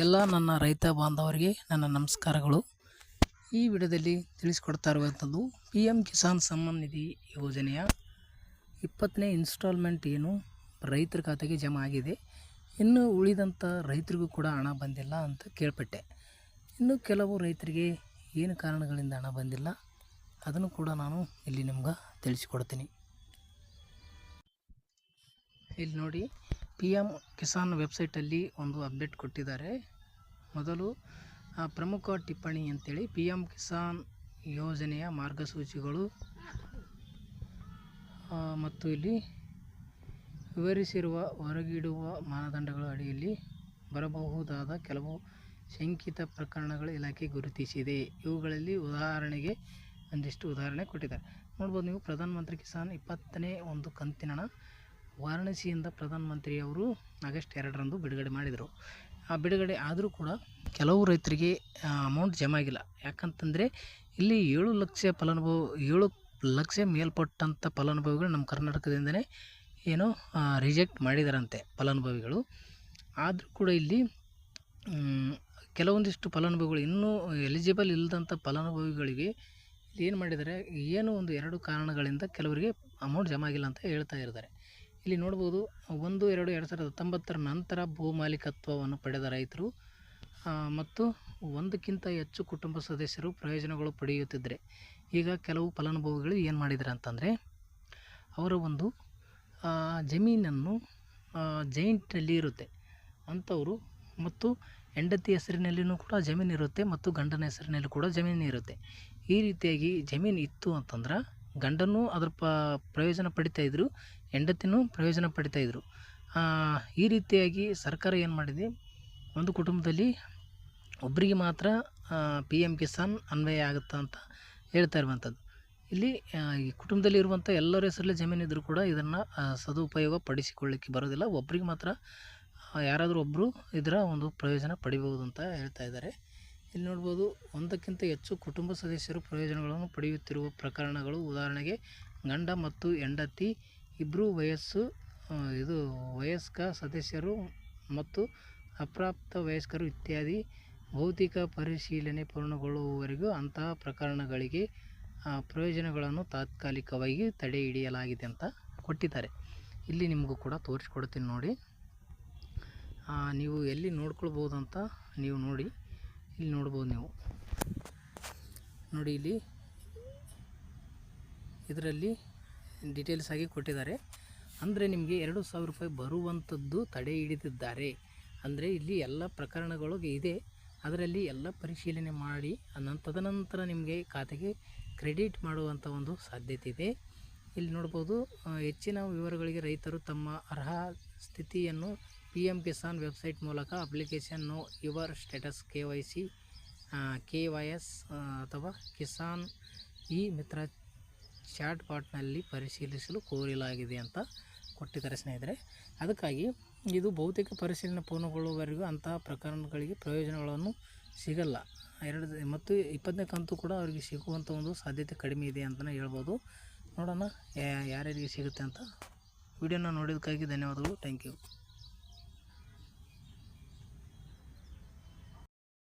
ಎಲ್ಲ ನನ್ನ ರೈತ ಬಾಂಧವರಿಗೆ ನನ್ನ ನಮಸ್ಕಾರಗಳು. ಈ ವಿಡಿಯೋದಲ್ಲಿ ತಿಳಿಸ್ಕೊಡ್ತಾ ಇರುವಂಥದ್ದು ಪಿ ಎಂ ಕಿಸಾನ್ ಸಮ್ಮಾನ್ ನಿಧಿ ಯೋಜನೆಯ ಇಪ್ಪತ್ತನೇ ಇನ್ಸ್ಟಾಲ್ಮೆಂಟ್ ಏನು ರೈತರ ಖಾತೆಗೆ ಜಮಾ ಆಗಿದೆ. ಇನ್ನು ಉಳಿದಂಥ ರೈತರಿಗೂ ಕೂಡ ಹಣ ಬಂದಿಲ್ಲ ಅಂತ ಕೇಳ್ಪಟ್ಟೆ. ಇನ್ನು ಕೆಲವು ರೈತರಿಗೆ ಏನು ಕಾರಣಗಳಿಂದ ಹಣ ಬಂದಿಲ್ಲ ಅದನ್ನು ಕೂಡ ನಾನು ಇಲ್ಲಿ ನಿಮ್ಗೆ ತಿಳಿಸಿಕೊಡ್ತೀನಿ. ಇಲ್ಲಿ ನೋಡಿ ಪಿ ಎಂ ಕಿಸಾನ್ ವೆಬ್ಸೈಟಲ್ಲಿ ಒಂದು ಅಪ್ಡೇಟ್ ಕೊಟ್ಟಿದ್ದಾರೆ. ಮೊದಲು ಪ್ರಮುಖ ಟಿಪ್ಪಣಿ ಅಂತೇಳಿ ಪಿ ಎಂ ಕಿಸಾನ್ ಯೋಜನೆಯ ಮಾರ್ಗಸೂಚಿಗಳು ಮತ್ತು ಇಲ್ಲಿ ವಿವರಿಸಿರುವ ಹೊರಗಿಡುವ ಮಾನದಂಡಗಳ ಅಡಿಯಲ್ಲಿ ಬರಬಹುದಾದ ಕೆಲವು ಶಂಕಿತ ಪ್ರಕರಣಗಳ ಇಲಾಖೆ ಗುರುತಿಸಿದೆ. ಇವುಗಳಲ್ಲಿ ಉದಾಹರಣೆಗೆ ಒಂದಿಷ್ಟು ಉದಾಹರಣೆ ಕೊಟ್ಟಿದ್ದಾರೆ. ನೋಡ್ಬೋದು ನೀವು, ಪ್ರಧಾನಮಂತ್ರಿ ಕಿಸಾನ್ ಇಪ್ಪತ್ತನೇ ಒಂದು ಕಂತಿನ ವಾರಣಾಸಿಯಿಂದ ಪ್ರಧಾನಮಂತ್ರಿಯವರು ಆಗಸ್ಟ್ ಎರಡರಂದು ಬಿಡುಗಡೆ ಮಾಡಿದರು. ಆ ಬಿಡುಗಡೆ ಆದರೂ ಕೂಡ ಕೆಲವು ರೈತರಿಗೆ ಅಮೌಂಟ್ ಜಮಾ ಆಗಿಲ್ಲ. ಯಾಕಂತಂದರೆ ಇಲ್ಲಿ ಏಳು ಲಕ್ಷ ಫಲಾನುಭವಿ, ಏಳು ಲಕ್ಷ ಮೇಲ್ಪಟ್ಟಂಥ ಫಲಾನುಭವಿಗಳು ನಮ್ಮ ಕರ್ನಾಟಕದಿಂದನೇ ಏನೋ ರಿಜೆಕ್ಟ್ ಮಾಡಿದಾರಂತೆ ಫಲಾನುಭವಿಗಳು. ಆದರೂ ಕೂಡ ಇಲ್ಲಿ ಕೆಲವೊಂದಿಷ್ಟು ಫಲಾನುಭವಿಗಳು ಇನ್ನೂ ಎಲಿಜಿಬಲ್ ಇಲ್ಲದಂಥ ಫಲಾನುಭವಿಗಳಿಗೆ ಏನು ಮಾಡಿದ್ದಾರೆ, ಏನು ಒಂದು ಎರಡು ಕಾರಣಗಳಿಂದ ಕೆಲವರಿಗೆ ಅಮೌಂಟ್ ಜಮಾ ಆಗಿಲ್ಲ ಅಂತ ಹೇಳ್ತಾ ಇದ್ದಾರೆ. ಇಲ್ಲಿ ನೋಡ್ಬೋದು, ಒಂದು, ಎರಡು ಎರಡು ಸಾವಿರದ ಹತ್ತೊಂಬತ್ತರ ನಂತರ ಭೂ ಮಾಲೀಕತ್ವವನ್ನು ಪಡೆದ ರೈತರು. ಮತ್ತು ಒಂದಕ್ಕಿಂತ ಹೆಚ್ಚು ಕುಟುಂಬ ಸದಸ್ಯರು ಪ್ರಯೋಜನಗಳು ಪಡೆಯುತ್ತಿದ್ದರೆ. ಈಗ ಕೆಲವು ಫಲಾನುಭವಿಗಳು ಏನು ಮಾಡಿದ್ದಾರೆ ಅಂತಂದರೆ, ಅವರ ಒಂದು ಜಮೀನನ್ನು ಜೈಂಟಲ್ಲಿ ಇರುತ್ತೆ ಅಂಥವರು ಮತ್ತು ಹೆಂಡತಿ ಹೆಸರಿನಲ್ಲಿಯೂ ಕೂಡ ಜಮೀನು ಇರುತ್ತೆ ಮತ್ತು ಗಂಡನ ಹೆಸರಿನಲ್ಲಿ ಕೂಡ ಜಮೀನು ಇರುತ್ತೆ ಈ ರೀತಿಯಾಗಿ ಜಮೀನು ಇತ್ತು ಅಂತಂದ್ರೆ ಗಂಡನೂ ಅದ್ರ ಪ ಪ್ರಯೋಜನ ಪಡಿತಾ ಇದ್ದರು ಹೆಂಡತಿನೂ ಪ್ರಯೋಜನ ಪಡಿತಾ ಇದ್ದರು ಆ, ಈ ರೀತಿಯಾಗಿ ಸರ್ಕಾರ ಏನು ಮಾಡಿದೆ? ಒಂದು ಕುಟುಂಬದಲ್ಲಿ ಒಬ್ಬರಿಗೆ ಮಾತ್ರ ಪಿ ಎಂ ಕಿಸಾನ್ ಅನ್ವಯ ಆಗುತ್ತೆ ಅಂತ ಹೇಳ್ತಾ ಇರುವಂಥದ್ದು ಇಲ್ಲಿ ಈ ಕುಟುಂಬದಲ್ಲಿ ಇರುವಂಥ ಎಲ್ಲರ ಹೆಸರಲ್ಲಿ ಜಮೀನು ಇದ್ದರೂ ಕೂಡ ಇದನ್ನು ಸದುಪಯೋಗ ಪಡಿಸಿಕೊಳ್ಳಿಕ್ಕೆ ಬರೋದಿಲ್ಲ. ಒಬ್ಬರಿಗೆ ಮಾತ್ರ ಯಾರಾದರೂ ಒಬ್ಬರು ಇದರ ಒಂದು ಪ್ರಯೋಜನ ಪಡಿಬೋದು ಅಂತ ಹೇಳ್ತಾ ಇದ್ದಾರೆ. ಇಲ್ಲಿ ನೋಡ್ಬೋದು ಒಂದಕ್ಕಿಂತ ಹೆಚ್ಚು ಕುಟುಂಬ ಸದಸ್ಯರು ಪ್ರಯೋಜನಗಳನ್ನು ಪಡೆಯುತ್ತಿರುವ ಪ್ರಕರಣಗಳು. ಉದಾಹರಣೆಗೆ, ಗಂಡ ಮತ್ತು ಹೆಂಡತಿ ಇಬ್ಬರು ವಯಸ್ಸು ಇದು ವಯಸ್ಕ ಸದಸ್ಯರು ಮತ್ತು ಅಪ್ರಾಪ್ತ ವಯಸ್ಕರು ಇತ್ಯಾದಿ. ಭೌತಿಕ ಪರಿಶೀಲನೆ ಪೂರ್ಣಗೊಳ್ಳುವವರೆಗೂ ಅಂತಹ ಪ್ರಕರಣಗಳಿಗೆ ಪ್ರಯೋಜನಗಳನ್ನು ತಾತ್ಕಾಲಿಕವಾಗಿ ತಡೆ ಹಿಡಿಯಲಾಗಿದೆ ಅಂತ ಕೊಟ್ಟಿದ್ದಾರೆ. ಇಲ್ಲಿ ನಿಮಗೂ ಕೂಡ ತೋರಿಸ್ಕೊಡ್ತೀನಿ ನೋಡಿ. ನೀವು ಎಲ್ಲಿ ನೋಡ್ಕೊಳ್ಬೋದು ಅಂತ ನೀವು ನೋಡಿ. ಇಲ್ಲಿ ನೋಡ್ಬೋದು ನೀವು. ನೋಡಿ ಇಲ್ಲಿ ಇದರಲ್ಲಿ ಡೀಟೇಲ್ಸ್ ಆಗಿ ಕೊಟ್ಟಿದ್ದಾರೆ. ಅಂದರೆ ನಿಮಗೆ ಎರಡು ಸಾವಿರ ರೂಪಾಯಿ ಬರುವಂಥದ್ದು ತಡೆ ಹಿಡಿದಿದ್ದಾರೆ. ಅಂದರೆ ಇಲ್ಲಿ ಎಲ್ಲ ಪ್ರಕರಣಗಳು ಇದೆ. ಅದರಲ್ಲಿ ಎಲ್ಲ ಪರಿಶೀಲನೆ ಮಾಡಿ ತದನಂತರ ನಿಮಗೆ ಖಾತೆಗೆ ಕ್ರೆಡಿಟ್ ಮಾಡುವಂಥ ಒಂದು ಸಾಧ್ಯತೆ ಇದೆ. ಇಲ್ಲಿ ನೋಡ್ಬೋದು ಹೆಚ್ಚಿನ ವಿವರಗಳಿಗೆ ರೈತರು ತಮ್ಮ ಅರ್ಹ ಸ್ಥಿತಿಯನ್ನು ಪಿ ಎಂ ಕಿಸಾನ್ ವೆಬ್ಸೈಟ್ ಮೂಲಕ application know your status K Y C K Y S ಅಥವಾ ಕಿಸಾನ್ ಇ ಮಿತ್ರ ಚಾಟ್ ಪಾಟ್ನಲ್ಲಿ ಪರಿಶೀಲಿಸಲು ಕೋರಲಾಗಿದೆ ಅಂತ ಕೊಟ್ಟಿದ್ದಾರೆ ಸ್ನೇಹಿತರೆ. ಅದಕ್ಕಾಗಿ ಇದು ಭೌತಿಕ ಪರಿಶೀಲನೆ ಪೂರ್ಣಗೊಳ್ಳುವವರೆಗೂ ಅಂತಹ ಪ್ರಕರಣಗಳಿಗೆ ಪ್ರಯೋಜನಗಳನ್ನು ಸಿಗಲ್ಲ. ಎರಡು, ಮತ್ತು ಇಪ್ಪತ್ತನೇ ಕಂತು ಕೂಡ ಅವರಿಗೆ ಸಿಗುವಂಥ ಒಂದು ಸಾಧ್ಯತೆ ಕಡಿಮೆ ಇದೆ ಅಂತಲೇ ಹೇಳ್ಬೋದು. ನೋಡೋಣ ಯಾರ್ಯಾರಿಗೆ ಸಿಗುತ್ತೆ ಅಂತ. ವಿಡಿಯೋನ ನೋಡಿದ್ದಕ್ಕಾಗಿ ಧನ್ಯವಾದಗಳು. Thank you